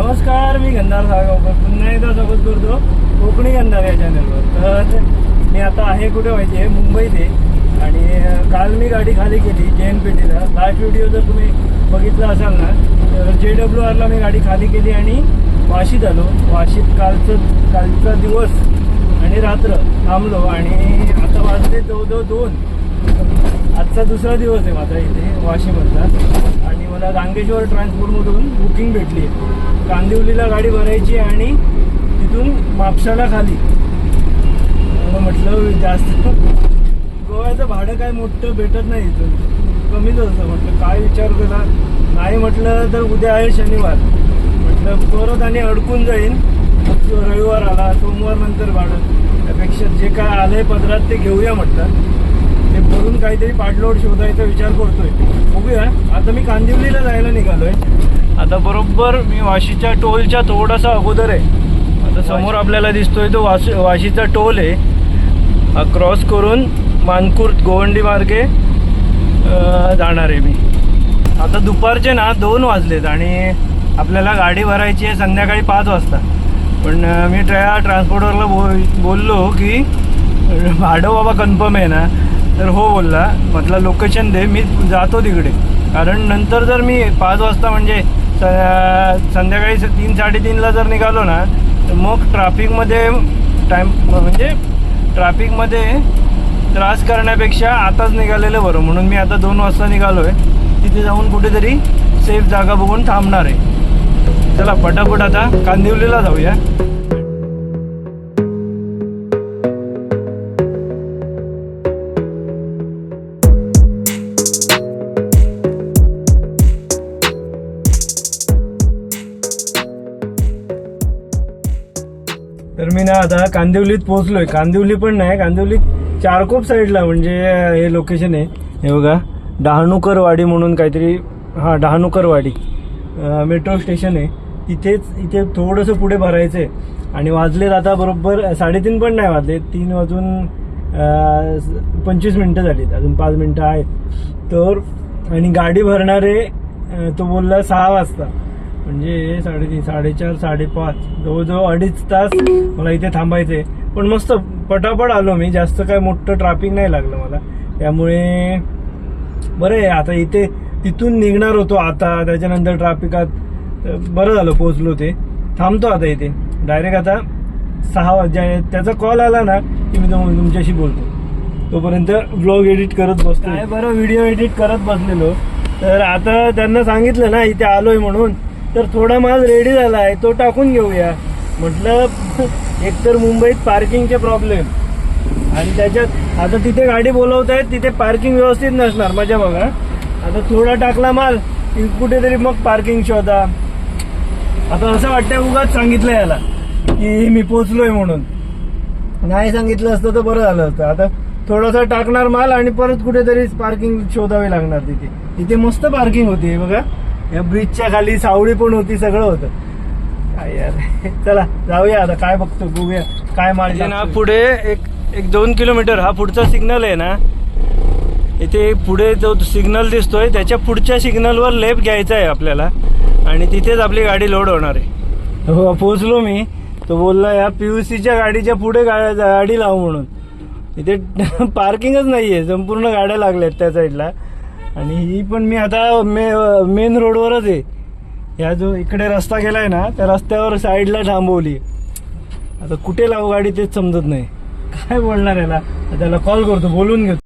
नमस्कार मी गंधार साळगावकर पुन्हा एकदा स्वागत करतो कोकणी गंधार या चॅनलवर तर मी आता आहे कुठे माहिती आहे मुंबईत आहे आणि काल मी गाडी खाली केली जे एन पेटीला लास्ट व्हिडिओ जर तुम्ही बघितला असाल ना तर जे डब्ल्यू आरला मी गाडी खाली केली आणि वाशीत आलो. वाशीत कालचं कालचा दिवस आणि रात्र थांबलो आणि आता वाजले जवळजवळ दोन. आजचा दुसरा दिवस आहे माझा इथे वाशीमधला. आणि मला गांगेश्वर ट्रान्सपोर्टमधून बुकिंग भेटली. आहे कांदिवलीला गाडी भरायची आणि तिथून मापशाला खाली. म्हटलं जास्त गोव्याचं भाडं काय मोठं भेटत नाही इथून. कमीच असतं. म्हटलं काय विचार केला नाही म्हटलं तर उद्या आहे शनिवार. म्हटलं परत आणि अडकून जाईन. रविवार आला सोमवार नंतर भाडं. त्यापेक्षा जे काय आलंय पदरात ते घेऊया म्हटलं. ते भरून काहीतरी पाठलोड शोधायचा विचार करतोय. बघूया. आता मी कांदिवलीला जायला निघालोय. आता बरोबर मी वाशीच्या टोलच्या थोडासा अगोदर आहे. आता समोर आपल्याला दिसतोय तो वाश वाशीचा टोल आहे. हा क्रॉस करून मानकुर्द गोवंडी मार्गे जाणार आहे मी. आता दुपारचे ना दोन वाजलेत आणि आपल्याला गाडी भरायची आहे संध्याकाळी पाच वाजता. पण मी ट्रॅ ट्रान्सपोर्टरला बोल बोललो की भाडं बाबा कन्फर्म आहे ना. तर हो बोलला. म्हटलं लोकेशन दे मी जातो तिकडे. कारण नंतर जर मी पाच वाजता म्हणजे स- संध्याकाळी तीन साडेतीनला जर निघालो ना तर मग ट्रॅफिकमध्ये टाईम म्हणजे ट्रॅफिकमध्ये त्रास करण्यापेक्षा आताच निघालेलं बरं. म्हणून मी आता दोन वाजता निघालो आहे तिथे जाऊन कुठेतरी सेफ जागा बघून थांबणार आहे. चला पटापट आता कांदिवलीला जाऊया. कांदिवलीत पोहोचलोय. कांदिवली पण नाही कांदिवलीत चारकोप साईडला म्हणजे हे लोकेशन आहे. हे बघा डहाणूकरवाडी म्हणून काहीतरी हां डहाणूकरवाडी मेट्रो स्टेशन आहे. तिथेच इथे थोडंसं पुढे भरायचं आहे आणि वाजलेत आता बरोबर साडेतीन पण नाही वाजले तीन वाजून पंचवीस मिनटं झालीत. अजून पाच मिनटं आहेत. तर आणि गाडी भरणारे तो बोलला सहा वाजता. म्हणजे साडेतीन साडेचार साडेपाच जवळजवळ अडीच तास मला इथे थांबायचे. पण मस्त पटापट आलो मी. जास्त काय मोठं ट्रॅफिक नाही लागलं मला. त्यामुळे बरं आहे. आता इथे तिथून निघणार होतो आता. त्याच्यानंतर ट्रॅफिकात तर बरं झालं पोहोचलो ते. थांबतो आता इथे. डायरेक्ट आता सहा वाजता त्याचा कॉल आला ना की मी तुम- तुमच्याशी बोलतो. तोपर्यंत ब्लॉग एडिट करत बसतो बरं व्हिडिओ एडिट करत बसलेलो. तर आता त्यांना सांगितलं ना इथे आलोय म्हणून. तर थोडा माल रेडी झाला आहे तो टाकून घेऊया. म्हटलं एकतर मुंबईत पार्किंगचे प्रॉब्लेम आणि त्याच्यात आता तिथे गाडी बोलवत आहेत तिथे पार्किंग व्यवस्थित नसणार. मजा बघा. आता थोडा टाकला माल की कुठेतरी मग पार्किंग शोधा. आता असं वाटतंय उगाच सांगितलं याला की मी पोचलोय म्हणून. नाही सांगितलं असतं तर बरं झालं असतं. आता थोडासा टाकणार माल आणि परत कुठेतरी पार्किंग शोधावी लागणार तिथे. तिथे मस्त पार्किंग होती बघा. या ब्रिजच्या खाली सावळी पण होती सगळं होतं. काय यार. चला जाऊया आता काय बघतो बघूया काय माल ना पुढे एक एक दोन किलोमीटर हा पुढचा सिग्नल आहे ना. इथे पुढे जो सिग्नल दिसतोय त्याच्या पुढच्या सिग्नलवर लेफ्ट घ्यायचा आहे आपल्याला. आणि तिथेच आपली गाडी लोड होणार आहे. हो पोहोचलो मी. तो बोलला या पीयूसीच्या गाडीच्या पुढे गाडी लावू म्हणून. इथे पार्किंगच नाहीये संपूर्ण गाड्या लागल्यात त्या साईडला आणि ही पण मी आता मे मेन रोडवरच आहे. ह्या जो इकडे रस्ता गेलाय ना त्या रस्त्यावर साईडला थांबवली. आता कुठे लावू गाडी तेच समजत नाही. काय बोलणार याला? त्याला कॉल करतो बोलून घेतो.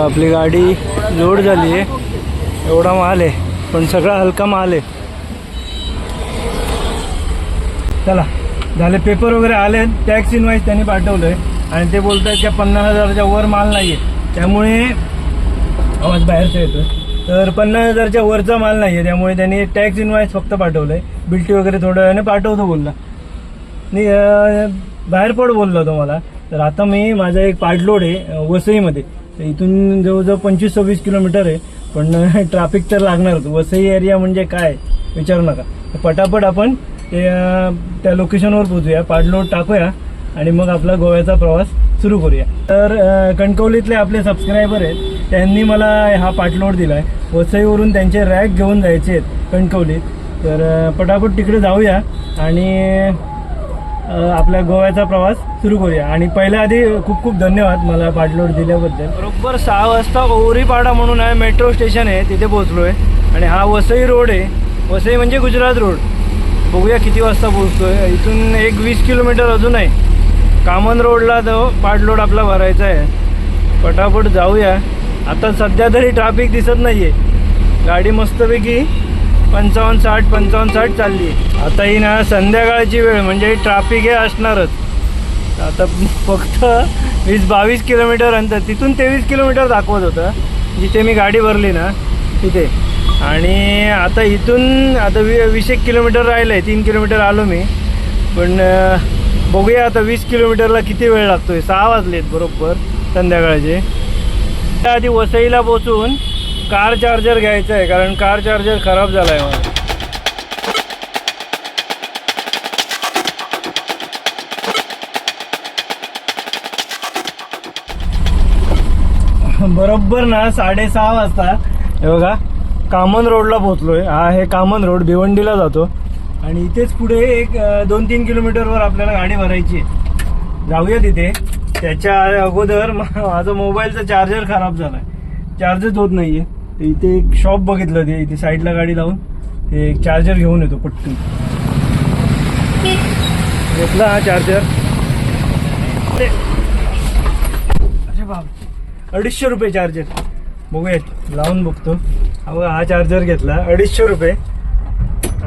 आपली गाडी लोड झाली आहे. एवढा माल आहे पण सगळा हलका माल आहे. चला झाले पेपर वगैरे आले टॅक्स इनवाईस त्यांनी पाठवलंय. आणि ते बोलतात की पन्नास हजारच्या वर माल नाही आहे त्यामुळे आवाज बाहेरचा येतो तर पन्नास हजारच्या वरचा माल नाही आहे त्यामुळे त्यांनी टॅक्स इनवाईस फक्त पाठवलंय. बिल्टी वगैरे थोड्या वेळाने पाठवतो बोलला. नाही बाहेर पड बोललो तो मला तर आता मी माझा एक पार्टलोड आहे वसईमध्ये. तर इथून जवळजवळ पंचवीस सव्वीस किलोमीटर आहे. पण ट्रॅफिक तर लागणारच वसई एरिया म्हणजे काय? विचारू नका. पटापट आपण ते, त्या लोकेशनवर पोचूया पाडलोट टाकूया आणि मग आपला गोव्याचा प्रवास सुरू करूया. तर कणकवलीतले आपले सबस्क्रायबर आहेत. त्यांनी मला हा पाटलोट दिला आहे वसईवरून त्यांचे रॅक घेऊन जायचे आहेत कणकवलीत. तर पटापट तिकडे जाऊया आणि आपला आपल्या गोव्याचा प्रवास सुरू करूया. आणि पहिल्या आधी खूप खूप धन्यवाद मला पाठलोट दिल्याबद्दल. बरोबर सहा वाजता ओरीपाडा म्हणून आहे मेट्रो स्टेशन आहे तिथे पोहोचलो आहे आणि हा वसई रोड आहे. वसई म्हणजे गुजरात रोड. बघूया किती वाजता पोहोचतोय. इथून एक वीस किलोमीटर अजून आहे. कामन रोडला तो पाडलोड आपला भरायचा आहे. पटापट जाऊया. आता सध्या तरी ट्रॅफिक दिसत नाही आहे गाडी मस्तपैकी पंचावन्न साठ पंचावन्न साठ चालली. आता ही ना संध्याकाळची वेळ म्हणजे ट्राफिक हे असणारच. आता फक्त वीस बावीस किलोमीटर अंतर तिथून तेवीस किलोमीटर दाखवत होतं जिथे मी गाडी भरली ना तिथे. आणि आता इथून आता वी वीस एक किलोमीटर राहिलं आहे तीन किलोमीटर आलो मी. पण बघूया आता वीस किलोमीटरला किती वेळ लागतो आहे सहा वाजलेत बरोबर संध्याकाळचे. त्याआधी वसईला पोचून कार चार्जर घ्यायचं आहे कारण कार चार्जर खराब झाला आहे माझा बरोबर ना साडेसहा वाजता. हे बघा कामन रोडला पोहोचलोय. हा हे कामन रोड भिवंडीला जातो. आणि इथेच पुढे एक दोन तीन किलोमीटरवर आपल्याला गाडी भरायची आहे. जाऊया तिथे. त्याच्या अगोदर माझा मोबाईलचा चार्जर खराब झालाय. चार्जच होत नाहीये. इथे एक शॉप बघितलं ते इथे साईडला गाडी लावून. ते एक चार्जर घेऊन येतो पटकन. घेतला हा चार्जर अरे बाप अडीचशे रुपये चार्जर बघूयात लावून बघतो. हा हा चार्जर घेतला अडीचशे रुपये.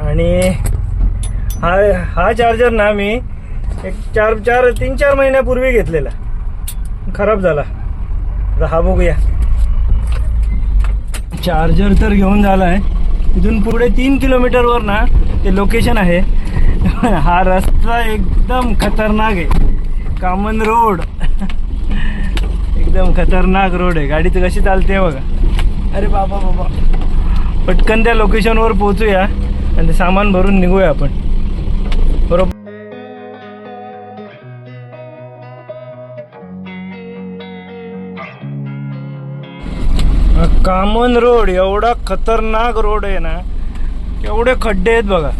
आणि हा हा चार्जर ना मी एक चार चार तीन चार महिन्यापूर्वी घेतलेला. खराब झाला. आता हा बघूया. चार्जर तर घेऊन झाला आहे. इथून पुढे तीन किलोमीटरवर ना ते लोकेशन आहे. हा रस्ता एकदम खतरनाक आहे. कामन रोड. एकदम खतरनाक रोड आहे. गाडी तर कशी चालते बघा. अरे बाबा बाबा. पटकन त्या लोकेशनवर पोहोचूया आणि ते सामान भरून निघूया आपण. कामन रोड एवढा खतरनाक रोड आहे ना एवढे खड्डे आहेत बघा.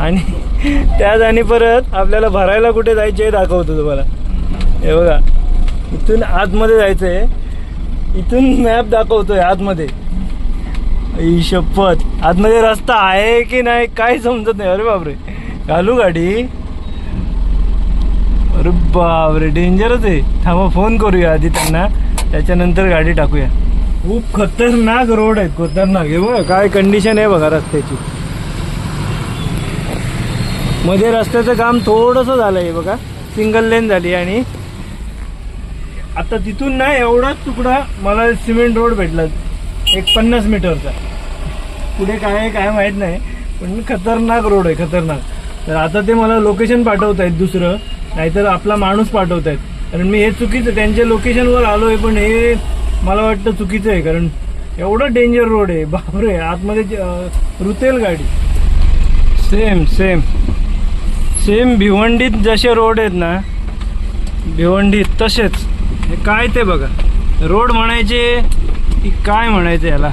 आणि त्यात आणि परत आपल्याला भरायला कुठे जायचे हे दाखवतो तुम्हाला. हे बघा इथून आतमध्ये जायचं आहे इथून मॅप दाखवतोय आतमध्ये. शपथ. आतमध्ये रस्ता आहे की नाही काय समजत नाही. अरे बापरे. घालू गाडी. अरे बापरे डेंजरच आहे. थांबा फोन करूया आधी त्यांना. त्याच्यानंतर गाडी टाकूया. खूप खतरनाक रोड आहेत खतरनाक. हे बघ काय कंडिशन आहे बघा रस्त्याची. मध्ये रस्त्याचं काम थोडंसं झालं आहे बघा. सिंगल लेन झाली आणि आता तिथून ना एवढाच तुकडा मला सिमेंट रोड भेटला एक पन्नास मीटरचा. पुढे काय आहे काय माहीत नाही पण खतरनाक रोड आहे खतरनाक. तर आता ते मला लोकेशन पाठवत आहेत दुसरं नाहीतर आपला माणूस पाठवत आहेत कारण मी हे चुकीचं त्यांच्या लोकेशनवर आलो आहे पण हे मला वाटतं चुकीचं आहे कारण एवढं डेंजर रोड आहे. बापरे आतमध्ये रुतेल गाडी. सेम सेम सेम भिवंडीत जसे रोड आहेत ना भिवंडीत तसेच. हे काय ते बघा. रोड म्हणायचे की काय म्हणायचं याला?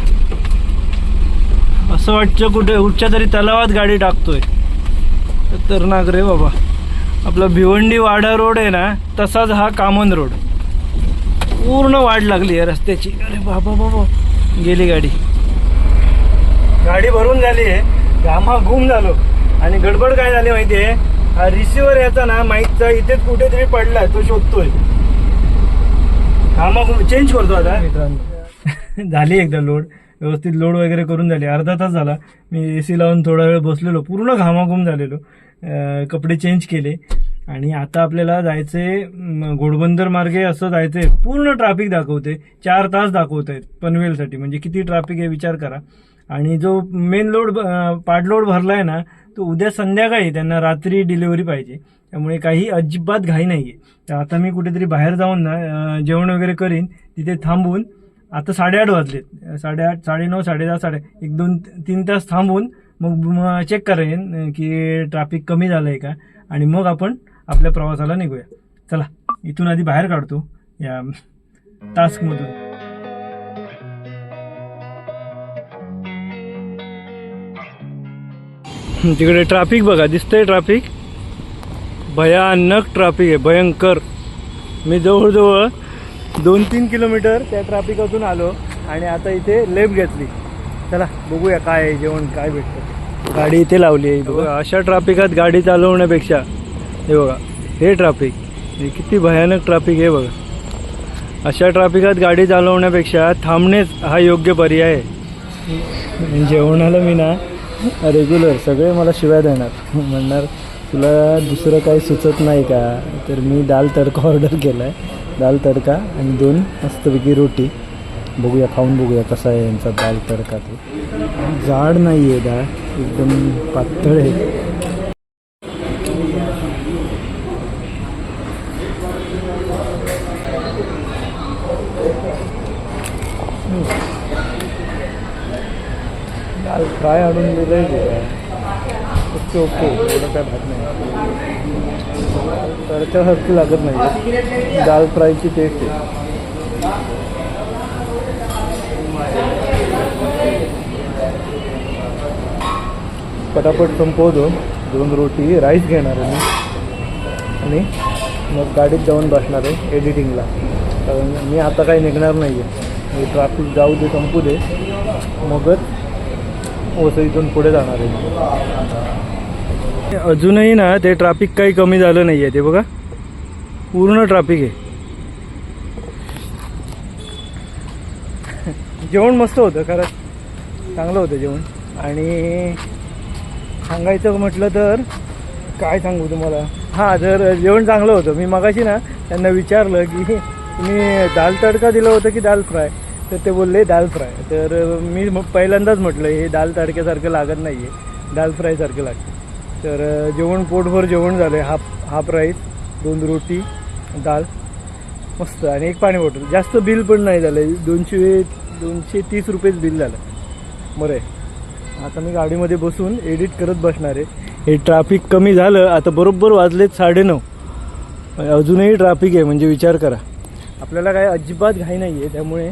असं वाटतं कुठे कुठच्या तरी तलावात गाडी टाकतोय. नाग रे बाबा. आपला भिवंडी वाडा रोड आहे ना तसाच हा कामन रोड पूर्ण वाढ लागली आहे रस्त्याची. अरे बाबा बाबा. गेली गाडी. गाडी भरून झाली आहे. घामा घुम झालो. आणि गडबड काय झाली माहिती आहे? हा रिसिव्हर याचा ना माईकचा इथेच कुठेतरी पडलाय तो शोधतोय. घामा घुम चेंज करतो आता. मित्रांनो झाली एकदा लोड व्यवस्थित लोड वगैरे करून झाली. अर्धा तास झाला. मी ए सी लावून थोडा वेळ बसलेलो. पूर्ण घामाघूम झालेलो. कपडे चेंज केले. आणि आता आपल्याला जायचे घोडबंदर मार्गे असं जायचे पूर्ण ट्रॅफिक दाखवते. चार तास दाखवत आहेत पनवेलसाठी. म्हणजे किती ट्रॅफिक आहे विचार करा. आणि जो मेन लोड पाडलोड भरला आहे ना तो उद्या संध्याकाळी त्यांना रात्री डिलिव्हरी पाहिजे. त्यामुळे काही अजिबात घाई नाही आहे तर आता मी कुठेतरी बाहेर जाऊन ना जेवण वगैरे करीन तिथे थांबून आता साडेआठ वाजलेत. साडेआठ साडेनऊ साडेदहा साडे एक दोन तीन तास थांबून मग चेक करेन की ट्रॅफिक कमी झालं आहे का. आणि मग आपण आपल्या प्रवासाला निघूया. चला इथून आधी बाहेर काढतो या टास्कमधून तिकडे ट्रॅफिक बघा दिसतंय ट्रॅफिक भयानक ट्रॅफिक आहे भयंकर. मी जवळजवळ दोन तीन किलोमीटर त्या ट्रॅफिकातून आलो आणि आता इथे लेफ्ट घेतली. चला बघूया काय आहे जेवण काय भेटतं. गाडी इथे लावली आहे बघा अशा ट्रॅफिकात गाडी चालवण्यापेक्षा हे बघा हे ट्रॅफिक हे किती भयानक ट्रॅफिक आहे बघा. अशा ट्रॅफिकात गाडी चालवण्यापेक्षा थांबणेच हा योग्य पर्याय आहे. जेवणाला मी ना रेग्युलर सगळे मला शिवाय देणार. म्हणणार तुला दुसरं काही सुचत नाही का? तर मी दाल तडका ऑर्डर केला आहे दाल तडका आणि दोन मस्तपैकी रोटी. बघूया खाऊन बघूया कसा आहे यांचा दाल तडका तो. जाड नाही आहे डाळ एकदम पातळ आहे. काय आणून दिलं आहे ओके ओके एवढं काय भात नाही. त्याच्यासारखी लागत नाही दाल फ्रायची टेस्ट आहे. पटापट संपवतो. दोन रोटी राईस घेणार आहे मी. आणि मग गाडीत जाऊन बसणार आहे एडिटिंगला कारण मी आता काही निघणार नाही आहे मी ट्रॅफिक जाऊ दे संपू दे. मगच वसईतून पुढे जाणार आहे. अजूनही ना ते ट्रॅफिक काही कमी झालं नाही आहे ते बघा. पूर्ण ट्रॅफिक आहे. जेवण मस्त होतं खरंच. चांगलं होतं जेवण. आणि सांगायचं म्हटलं तर काय सांगू तुम्हाला? हां तर जेवण चांगलं होतं. मी मगाशी ना त्यांना विचारलं की तुम्ही दाल तडका दिलं होतं की दाल फ्राय? तर ते बोलले दाल फ्राय. तर मी मग पहिल्यांदाच म्हटलं हे दाल तडक्यासारखं लागत नाही आहे दाल फ्रायसारखं लागतं. तर जेवण पोटभर जेवण झालं आहे हाफ हाफ राईस दोन रोटी दाल. मस्त. आणि एक पाणी बॉटल. जास्त बिल पण नाही झालं दोनशे दोनशे तीस रुपयेच बिल झालं. बरं आहे. आता मी गाडीमध्ये बसून एडिट करत बसणार आहे. हे ट्रॅफिक कमी झालं. आता बरोबर वाजलेत साडेनऊ. अजूनही ट्रॅफिक आहे म्हणजे विचार करा. आपल्याला काय अजिबात घाई नाही आहे त्यामुळे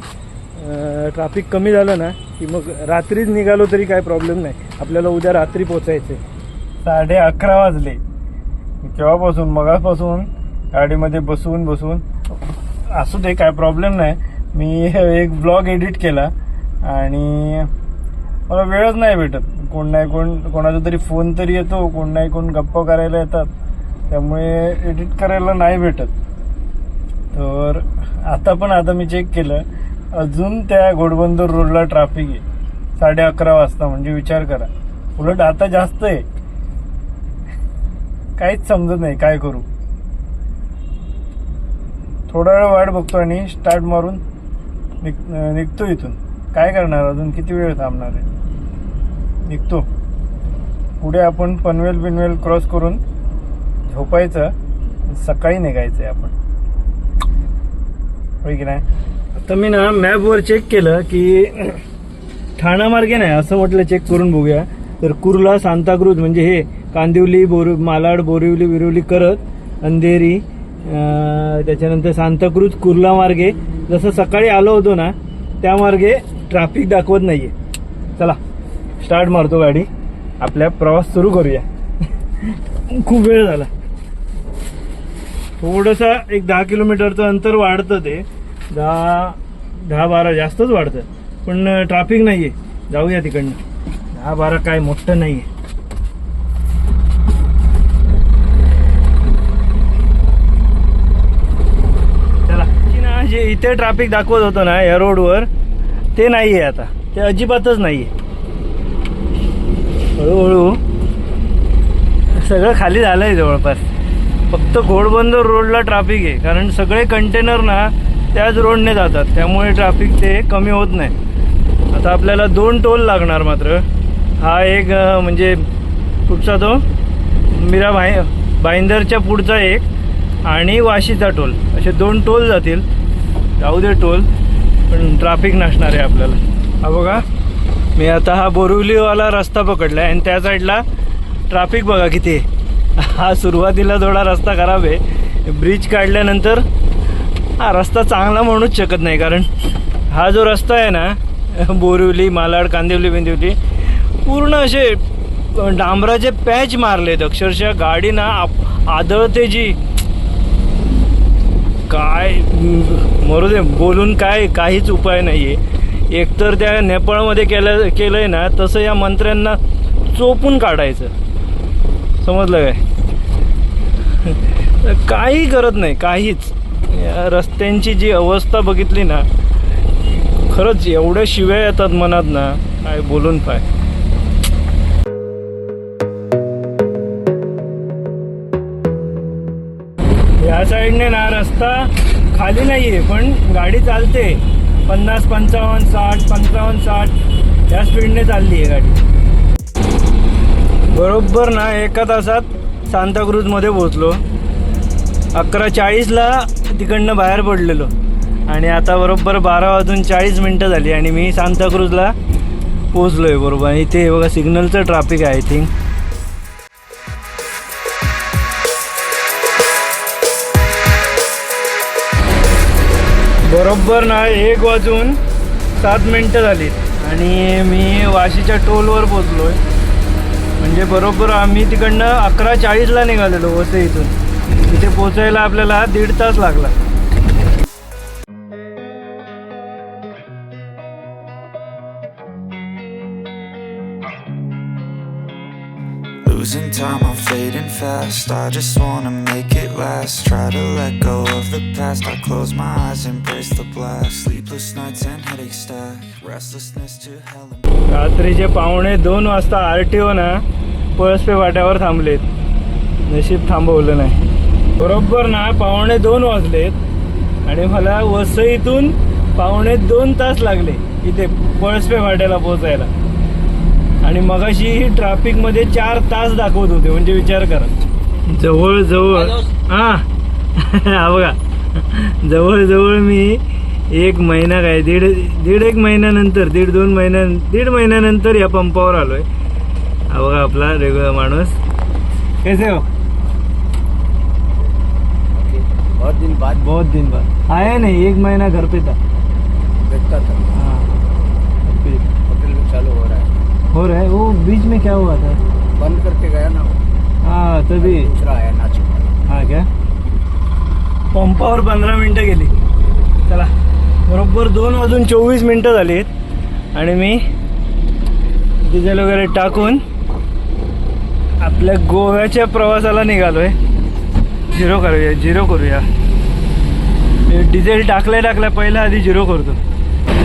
ट्रॅफिक कमी झालं ना की मग रात्रीच निघालो तरी काय प्रॉब्लेम नाही. आपल्याला उद्या रात्री पोचायचे साडे अकरा वाजले. केव्हापासून? मगापासून गाडीमध्ये बसून बसून. असू दे काय प्रॉब्लेम नाही. मी एक ब्लॉग एडिट केला आणि मला वेळच नाही भेटत. कोण नाही कोण कोणाचा तरी फोन तरी येतो कोण नाही कोण गप्पा करायला येतात. त्यामुळे एडिट करायला नाही भेटत. तर आता पण आता मी चेक केलं. अजून त्या घोडबंदर रोडला ट्रॅफिक आहे. साडे अकरा वाजता म्हणजे विचार करा. उलट आता जास्त आहे. काहीच समजत नाही काय करू? थोडा वेळ वाट बघतो आणि स्टार्ट मारून निघ निघतो इथून. काय करणार अजून? किती वेळ थांबणार आहे? निघतो. पुढे आपण पनवेल बिनवेल क्रॉस करून झोपायचं. सकाळी निघायचं आहे आपण. होय की नाही? तर मी ना मॅपवर चेक केलं की ठाणा मार्गे नाही असं म्हटलं चेक करून बघूया. तर कुर्ला सांताक्रूज म्हणजे हे कांदिवली बोर मालाड बोरिवली बिरिवली करत अंधेरी त्याच्यानंतर सांताक्रूज कुर्ला मार्गे. जसं सकाळी आलो होतो ना त्या मार्गे ट्रॅफिक दाखवत नाहीये. चला स्टार्ट मारतो गाडी. आपल्या प्रवास सुरू करूया. खूप वेळ झाला. थोडंसं एक दहा किलोमीटरचं अंतर वाढतं ते. दहा दहा बारा जास्तच वाढतं. पण ट्रॅफिक नाही आहे जाऊया तिकडनं. दहा बारा काय मोठं नाही आहे चला जे इथे ट्रॅफिक दाखवत होतं ना या रोडवर ते नाही आहे आता. ते अजिबातच नाही आहे हळूहळू सगळं खाली झालं आहे जवळपास. फक्त घोडबंदर रोडला ट्रॅफिक आहे. कारण सगळे कंटेनर ना त्याच रोडने जातात. त्यामुळे ट्रॅफिक ते कमी होत नाही. आता आपल्याला दोन टोल लागणार मात्र. हा एक म्हणजे कुठचा तो? मीरा भाई भाईंदरच्या पुढचा एक आणि वाशीचा टोल असे दोन टोल जातील. जाऊ दे टोल पण ट्रॅफिक नसणार आहे आपल्याला. हा बघा. मी आता हा बोरिवलीवाला रस्ता पकडला आणि त्या साईडला ट्रॅफिक बघा किती आहे. हा सुरुवातीला थोडा रस्ता खराब आहे. ब्रिज काढल्यानंतर हा रस्ता चांगला म्हणूच शकत नाही कारण हा जो रस्ता आहे ना बोरिवली मालाड कांदिवली बिंदिवली पूर्ण असे डांबराचे पॅच मारलेत. अक्षरशः गाडी ना आप- आदळते जी. काय मरू दे बोलून काय काहीच उपाय नाही आहे एकतर त्या नेपाळमध्ये केलं केलं आहे ना तसं या मंत्र्यांना चोपून काढायचं. समजलं काय? काही करत नाही काहीच. या रस्त्यांची जी अवस्था बघितली ना खरंच एवढ्या शिव्या येतात मनात ना काय बोलून पाय. या साईडने ना रस्ता खाली नाही आहे पण गाडी चालते. पन्नास पंचावन्न साठ पंचावन्न साठ या स्पीडने चालली आहे गाडी. बरोबर ना एका तासात सांताक्रूजमध्ये पोहोचलो. अकरा चाळीसला तिकडनं बाहेर पडलेलो. आणि आता बरोबर बारा वाजून चाळीस मिनटं झाली आणि मी सांताक्रूजला पोचलो आहे बरोबर. आणि इथे बघा सिग्नलचं ट्रॅफिक आहे आय थिंक बरोबर ना एक वाजून सात मिनटं झालीत आणि मी वाशीच्या टोलवर पोचलो आहे म्हणजे बरोबर आम्ही तिकडनं अकरा चाळीसला निघालेलो वसई इथून. तिथे पोचायला आपल्याला दीड तास लागला Losing time, I'm fading fast. I just wanna make it last. Try to let go of the past. I close my eyes, embrace the blast. Sleepless nights and headaches stack. Restlessness to hell रात्रीचे पावणे दोन वाजता R T O ना पळसपे वाट्यावर थांबलेत नशीब थांबवलं नाही बरोबर ना पावणे दोन वाजलेत. आणि मला वसईतून पावणे दोन तास लागले इथे पळसपे वाट्याला पोचायला आणि मगाशी ट्रॅफिकमध्ये चार तास दाखवत होते म्हणजे विचार करा. जवळ जवळ हा. बघा. जवळ जवळ मी एक महिना काय दीड दीड एक महिन्यानंतर दीड दोन महिन्या दीड महिन्यानंतर या पंपावर आलोय. हा बघा आपला रेग्युलर माणूस. कैसे हो? बहुत दिन बाद। बहुत दिन बाद। आया नहीं एक महीना घर पे था। देखता था। हाँ। फिर होटल में चालू हो रहा है। हो रहा है? वो बीच में क्या हुआ था? बंद करके गया ना वो। हाँ तभी। दूसरा आया नाच हा क्या? पंपावर पंधरा मिनटं गेली। चला। बरोबर दोन वाजून चोवीस मिनटं झालीत. आणि मी डिझेल वगैरे टाकून आपल्या गोव्याच्या प्रवासाला निघालोय. झिरो करूया झिरो करूया. डिझेल टाकल्या टाकल्या पहिला आधी झिरो करतो.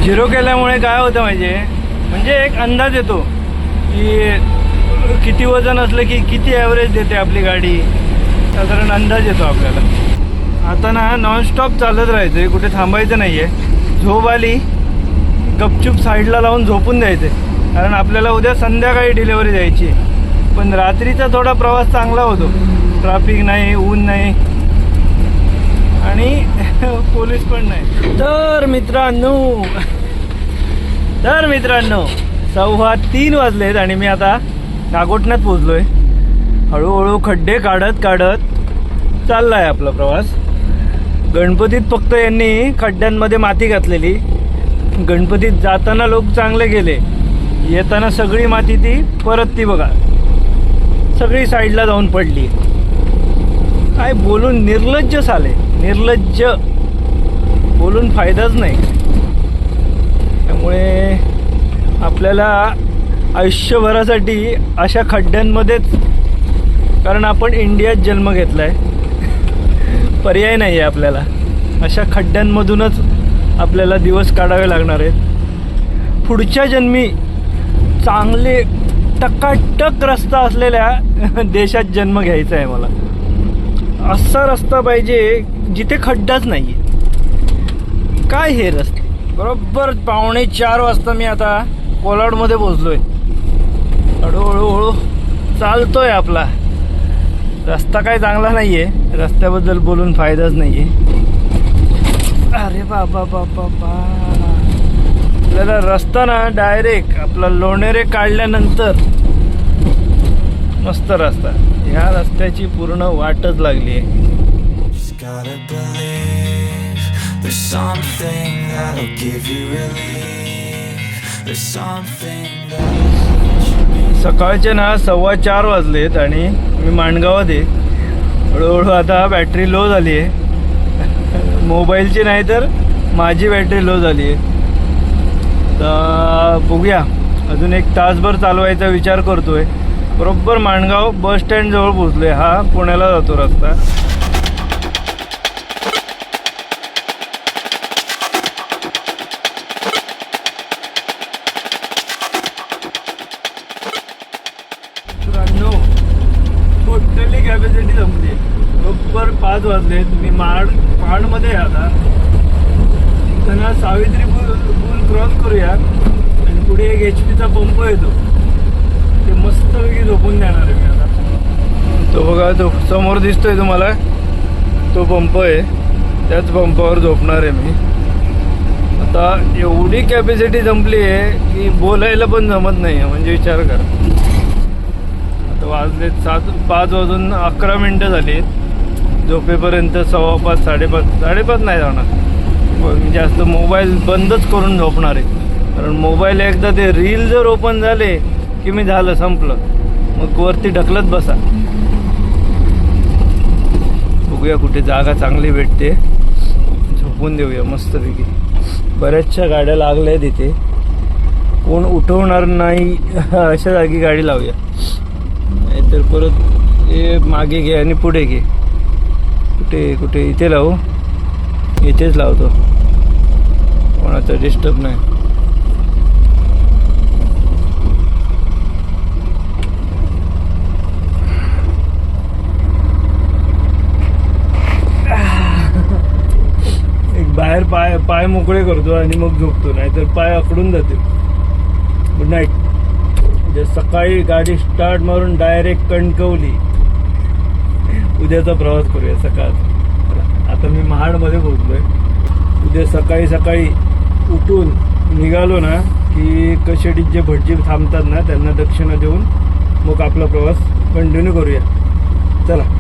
झिरो केल्यामुळे काय होतं माहिती म्हणजे एक अंदाज येतो की किती वजन असलं की किती ॲव्हरेज देते आपली गाडी. साधारण अंदाज येतो आपल्याला. आता ना नॉनस्टॉप चालत राहायचं कुठे थांबायचं नाही आहे झोप आली गपचूप साईडला लावून झोपून द्यायचं कारण आपल्याला उद्या संध्याकाळी डिलेवरी द्यायची पण रात्रीचा थोडा प्रवास चांगला होतो. ट्रॅफिक नाही ऊन नाही. आणि पोलीस पण नाही. तर मित्रांनो तर मित्रांनो सव्वा तीन वाजलेत आणि मी आता नागोटण्यात पोचलोय हळूहळू खड्डे काढत काढत चाललाय आपला प्रवास. गणपतीत फक्त यांनी खड्ड्यांमध्ये माती घातलेली. गणपतीत जाताना लोक चांगले गेले. येताना सगळी माती ती परत ती बघा. सगळी साईडला जाऊन पडली. काय बोलून निर्लज्ज झाले. निर्लज्ज बोलून फायदाच नाही. त्यामुळे आपल्याला आयुष्यभरासाठी अशा खड्ड्यांमध्येच कारण आपण इंडियात जन्म घेतला आहे पर्याय नाही आहे आपल्याला. अशा खड्ड्यांमधूनच आपल्याला दिवस काढावे लागणार आहेत. पुढच्या जन्मी चांगले टकाटक रस्ता असलेल्या देशात जन्म घ्यायचा आहे मला. असा रस्ता पाहिजे जिथे खड्डाच नाही आहे काय हे रस्ते? बरोबर पावणे चार वाजता मी आता कोलाडमध्ये पोचलो आहे हळूहळू हळू चालतोय आपला. रस्ता काय चांगला नाही आहे रस्त्याबद्दल बोलून फायदाच नाही आहे अरे बाबा बाबा बा आपल्याला रस्ता ना डायरेक्ट आपला लोणेरे काढल्यानंतर मस्त रस्ता. ह्या रस्त्याची पूर्ण वाटच लागली आहे. सकाळचे ना सव्वा चार वाजलेत आणि मी माणगावात आहे. हळूहळू आता बॅटरी लो झाली आहे. मोबाईलची नाही तर माझी बॅटरी लो झाली आहे. तर बघूया. अजून एक तासभर चालवायचा विचार करतोय. बरोबर माणगाव बस स्टँड जवळ पोहोचलोय. हा पुण्याला जातो रस्ता. टोटली कॅपॅसिटी संपली बरोबर पाच वाजले. तुम्ही माड माडमध्ये आहे आता. त्यांना सावित्री पूल पूल क्रॉस करूया. आणि पुढे एक एच पीचा पंप येतो. मस्तपैकी झोपून जाणार आहे मी आता. तो बघा तो समोर दिसतोय तुम्हाला. तो पंप आहे. त्याच पंपावर झोपणार आहे मी. आता एवढी कॅपॅसिटी जमली आहे की बोलायला पण जमत नाही आहे. म्हणजे विचार करा. आता वाजले सात पाच वाजून अकरा मिनटं झाली. झोपेपर्यंत सव्वा पाच साडेपाच साडेपाच नाही जाणार. मी जास्त मोबाईल बंदच करून झोपणार आहे. कारण मोबाईल एकदा ते रील जर ओपन झाले की मी झालं संपलं. मग वरती ढकलत बसा. बघूया कुठे जागा चांगली भेटते. झोपून देऊया मस्तपैकी. बऱ्याचशा गाड्या लागल्या आहेत इथे. कोण उठवणार नाही अशा जागी गाडी लावूया. नाहीतर परत हे मागे घे आणि पुढे घे. कुठे कुठे? इथे लावू. इथेच लावतो. कोणाचा डिस्टर्ब नाही एक बाहेर पाय पाय मोकळे करतो आणि मग झोपतो नाहीतर पाय अकडून जातील. गुड नाईट म्हणजे सकाळी गाडी स्टार्ट मारून डायरेक्ट कणकवली. उद्याचा प्रवास करूया सकाळ. आता मी महाडमध्ये पोहोचलोय. उद्या सकाळी सकाळी उठून निघालो ना की कशेडीत जे भटजी थांबतात ना त्यांना दक्षिणा देऊन मग आपला प्रवास कंटिन्यू करूया. चला.